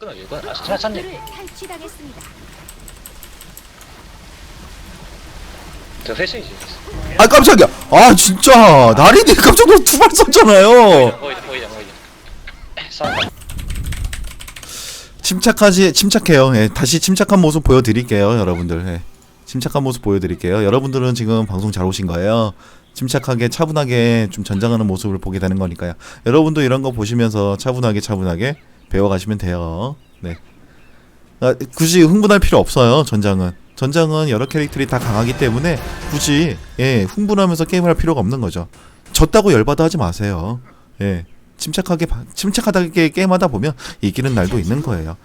끊어 이거 아 진짜 찾네. 탈취당했습니다. 저 회수이지 아 깜짝이야. 아 진짜. 나린이 깜짝 놀라 두발 썼잖아요. 보이자 보이자 보이자 싸운다 침착하지 침착해요. 예, 다시 침착한 모습 보여드릴게요 여러분들. 예. 침착한 모습 보여드릴게요. 여러분들은 지금 방송 잘 오신 거예요? 침착하게 차분하게 좀 전장하는 모습을 보게 되는 거니까요. 여러분도 이런 거 보시면서 차분하게 차분하게 배워가시면 돼요 네 아, 굳이 흥분할 필요 없어요 전장은 전장은 여러 캐릭터들이 다 강하기 때문에 굳이 예 흥분하면서 게임할 필요가 없는 거죠 졌다고 열받아 하지 마세요 예 침착하게 바- 침착하게 게임하다 보면 이기는 날도 있는 거예요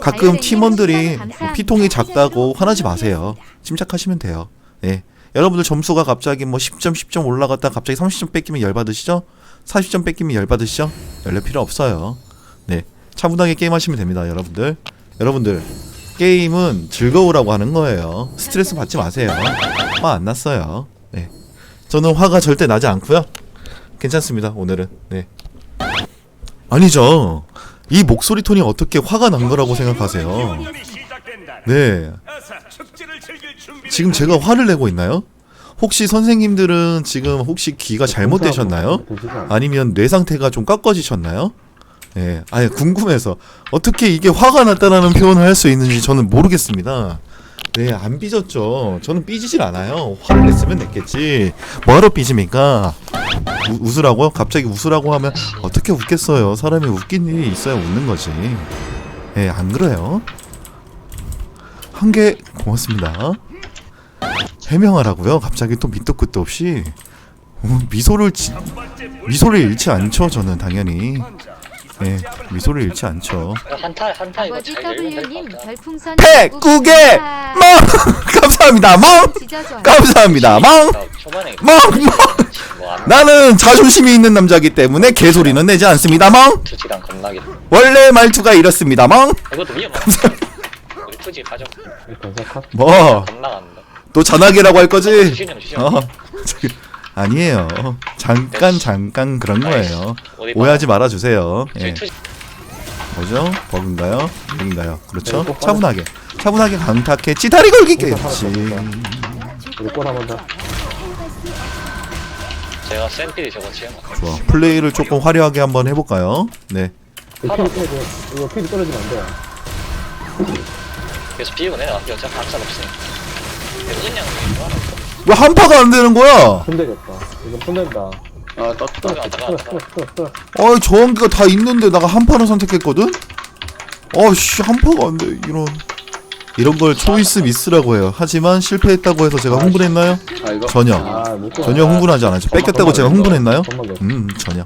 가끔 팀원들이 뭐. 피통이 작다고 화나지 마세요. 침착하시면 돼요. 예. 여러분들 점수가 갑자기 뭐 10점, 10점 올라갔다 갑자기 30점 뺏기면 열받으시죠? 40점 뺏기면 열받으시죠? 열릴 필요 없어요. 네. 차분하게 게임하시면 됩니다, 여러분들. 여러분들, 게임은 즐거우라고 하는 거예요. 스트레스 받지 마세요. 화 안 났어요. 네. 저는 화가 절대 나지 않고요. 괜찮습니다, 오늘은. 네. 아니죠. 이 목소리 톤이 어떻게 화가 난 거라고 생각하세요? 네. 지금 제가 화를 내고 있나요? 혹시 선생님들은 지금 혹시 귀가 잘못되셨나요? 아니면 뇌 상태가 좀 꺾어지셨나요? 예, 아니 궁금해서 어떻게 이게 화가 났다라는 표현을 할 수 있는지 저는 모르겠습니다. 네, 안 삐졌죠. 저는 삐지질 않아요. 화를 냈으면 냈겠지. 뭐하러 삐집니까? 우, 웃으라고요? 갑자기 웃으라고 하면 어떻게 웃겠어요? 사람이 웃긴 일이 있어야 웃는 거지. 예, 안 그래요? 한 개 고맙습니다. 해명하라고요? 갑자기 또 밑도 끝도 없이 어, 미소를 지, 미소를 잃지 않죠. 저는 당연히 예, 미소를 잃지 않죠. 한타 한타 이거 아버지 잘 열면 될것 W님 같다 별풍선 백국의 아, 멍 감사합니다. 멍. 감사합니다. 멍 초반에 멍, 멍. 뭐안 나는 자존심이 있는 남자이기 때문에 개소리는 내지 않습니다. 멍 투지랑 겁나게 원래 말투가 이렇습니다. 멍 이것도 위험하다 우리 투지 가져 뭐. 겁나간다 또 전화기라고 할 거지? 어, 저기, 아니에요. 잠깐 잠깐 그런 거예요. 오해하지 말아 주세요. 예. 뭐죠? 버그인가요? 여긴가요? 그렇죠? 차분하게 차분하게 강탁해 찌다리 골 한번 더. 제가 샌필이 저거 거 좋아. 플레이를 조금 화려하게 한번 해볼까요? 네. 이거 필이 필이 떨어지면 안 돼. 내려가 어차피 감살 없으니까 그래서 인양 이거 하나 왜 한파가 안 되는 거야? 손대겠다. 이거 손댄다. 아 떴다 어, 저항기가 다 있는데 내가 한파를 선택했거든? 어씨, 한파가 안 돼. 이런. 이런 걸 초이스 미스라고 해요. 하지만 실패했다고 해서 제가 흥분했나요? 전혀. 아, 못 골. 전혀 흥분하지 않았죠. 뺏겼다고 제가 흥분했나요? 음, 전혀.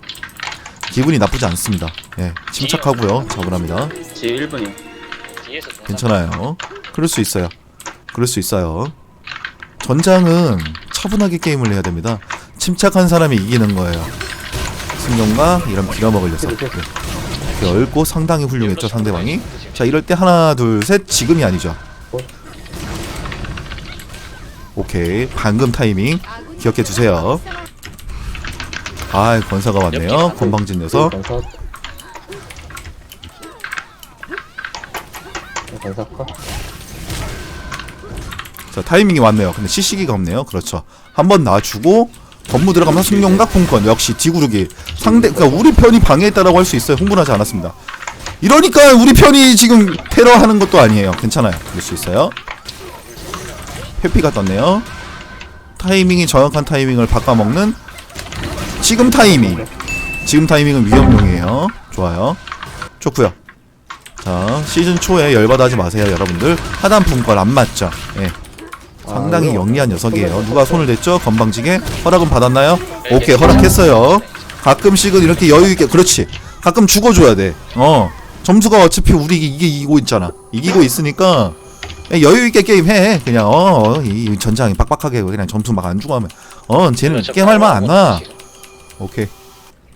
기분이 나쁘지 않습니다. 예, 침착하고요. 차분합니다. 제 1분이요. 뒤에서 좀 괜찮아요. 그럴 수 있어요. 그럴 수 있어요. 전장은 차분하게 게임을 해야 됩니다. 침착한 사람이 이기는 거예요. 승용과 이런 빌어먹을 녀석. 네. 얽고 상당히 훌륭했죠 상대방이. 자 이럴 때 하나 둘 셋 지금이 아니죠. 오케이 방금 타이밍 기억해 두세요. 아 권사가 왔네요. 건방진 녀석. 건사. 자 타이밍이 왔네요. 근데 CC기가 없네요. 그렇죠. 한 번 놔주고 건무 들어가면 승용각 풍권 역시 뒤구르기 상대 그러니까 우리 편이 방해했다라고 할 수 있어요. 흥분하지 않았습니다. 이러니까 우리 편이 지금 테러하는 것도 아니에요. 괜찮아요. 그럴 수 있어요. 회피가 떴네요. 타이밍이 정확한 타이밍을 바꿔먹는 지금 타이밍. 지금 타이밍은 위험용이에요. 좋아요. 좋고요. 자 시즌 초에 열받아하지 마세요, 여러분들. 하단 분권 안 맞죠? 예. 상당히 이거 영리한 녀석이에요. 누가 손을 댔죠? 건방지게 허락은 받았나요? 네, 오케이 허락했어요. 가끔씩은 이렇게 여유 있게 그렇지. 가끔 죽어줘야 돼. 어 점수가 어차피 우리 이게 이기고 있잖아. 이기고 있으니까 여유 있게 게임 해. 그냥 어, 어, 이 전장이 빡빡하게 그냥 점수 막 안 주고 하면 어 쟤는 그렇죠. 게임할 만안 나. 오케이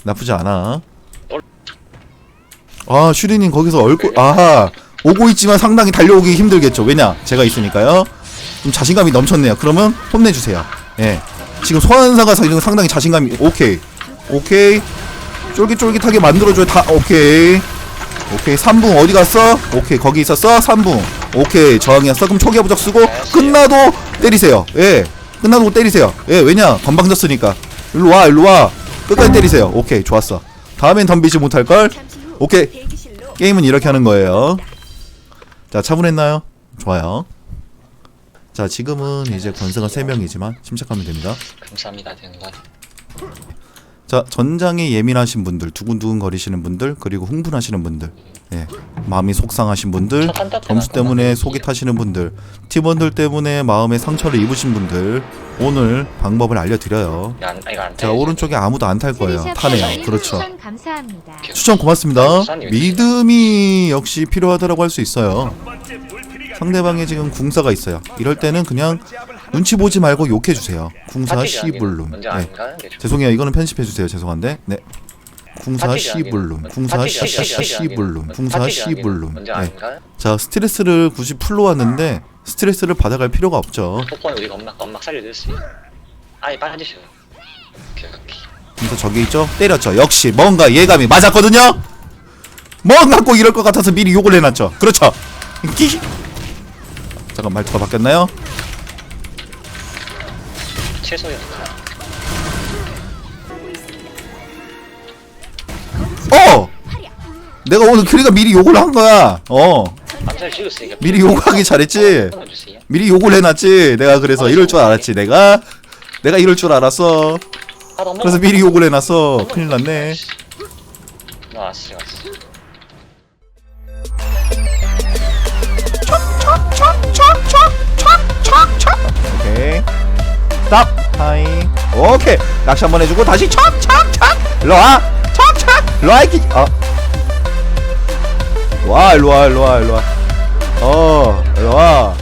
나쁘지 않아. 아 슈리님 거기서 얼굴 아 오고 있지만 상당히 달려오기 힘들겠죠. 왜냐 제가 있으니까요. 좀 자신감이 넘쳤네요. 그러면 혼내주세요. 예. 지금 소환사가 사- 상당히 자신감이 오케이. 오케이. 쫄깃쫄깃하게 만들어줘야 다 오케이. 오케이. 3붕 어디 갔어? 오케이. 거기 있었어? 3붕. 오케이. 저항이었어? 그럼 초기화 부적 쓰고 끝나도 때리세요. 예. 끝나도 때리세요. 예. 왜냐? 건방졌으니까. 일로 와 일로 와. 끝까지 때리세요. 오케이. 좋았어. 다음엔 덤비지 못할걸? 오케이. 게임은 이렇게 하는 거예요. 자 차분했나요? 좋아요 자 지금은 이제 권세가 3명이지만 침착하면 됩니다. 감사합니다 된다 자 전장에 예민하신 분들 두근두근 거리시는 분들 그리고 흥분하시는 분들 예 마음이 속상하신 분들 점수 때문에 속이 타시는 분들 팀원들 때문에 마음에 상처를 입으신 분들 오늘 방법을 알려드려요. 안, 이거 안 자 타야지. 오른쪽에 아무도 안 탈 거예요. 타네요. 그렇죠. 추천 감사합니다. 추천 고맙습니다. 믿음이 역시 필요하다라고 할 수 있어요 상대방에 지금 궁사가 있어요. 이럴 때는 그냥 눈치 보지 말고 욕해 주세요. 궁사 파티지 하기는 시블룸. 먼저 네. 안 가는 게 좋- 죄송해요. 이거는 편집해 주세요. 죄송한데. 네. 궁사 파티지 먼저- 궁사 파티지 먼저- 궁사 파티지 먼저 네. 안 가요? 자 스트레스를 굳이 풀러 왔는데 스트레스를 받아갈 필요가 없죠. 폭포는 우리가 엄막 엄막 살려줄 수 있어 아예 빠지셔. 오케이 오케이. 그래서 저기 있죠? 때렸죠. 역시 뭔가 예감이 맞았거든요? 뭔가 꼭 이럴 것 같아서 미리 욕을 해놨죠. 그렇죠. 끼 잠깐 말투가 바뀌었나요? 최소였다 어! 내가 오늘 크리가 미리 욕을 한 거야. 어. 암살 미리 욕하기 잘했지? 끊어주세요. 미리 욕을 해놨지? 내가 그래서 이럴 줄 알았지 내가? 내가 이럴 줄 알았어. 아, 그래서 미리 욕을 해놨어. 큰일 났네. 나 왔어 왔어 오케이 스탑 하이 오케이. 낚시 한번 해주고 다시 촥촥촥. 일로와. 촥촥. 일로와 이끼 어. 일로와 일로와 일로와 일로와. 어 일로와.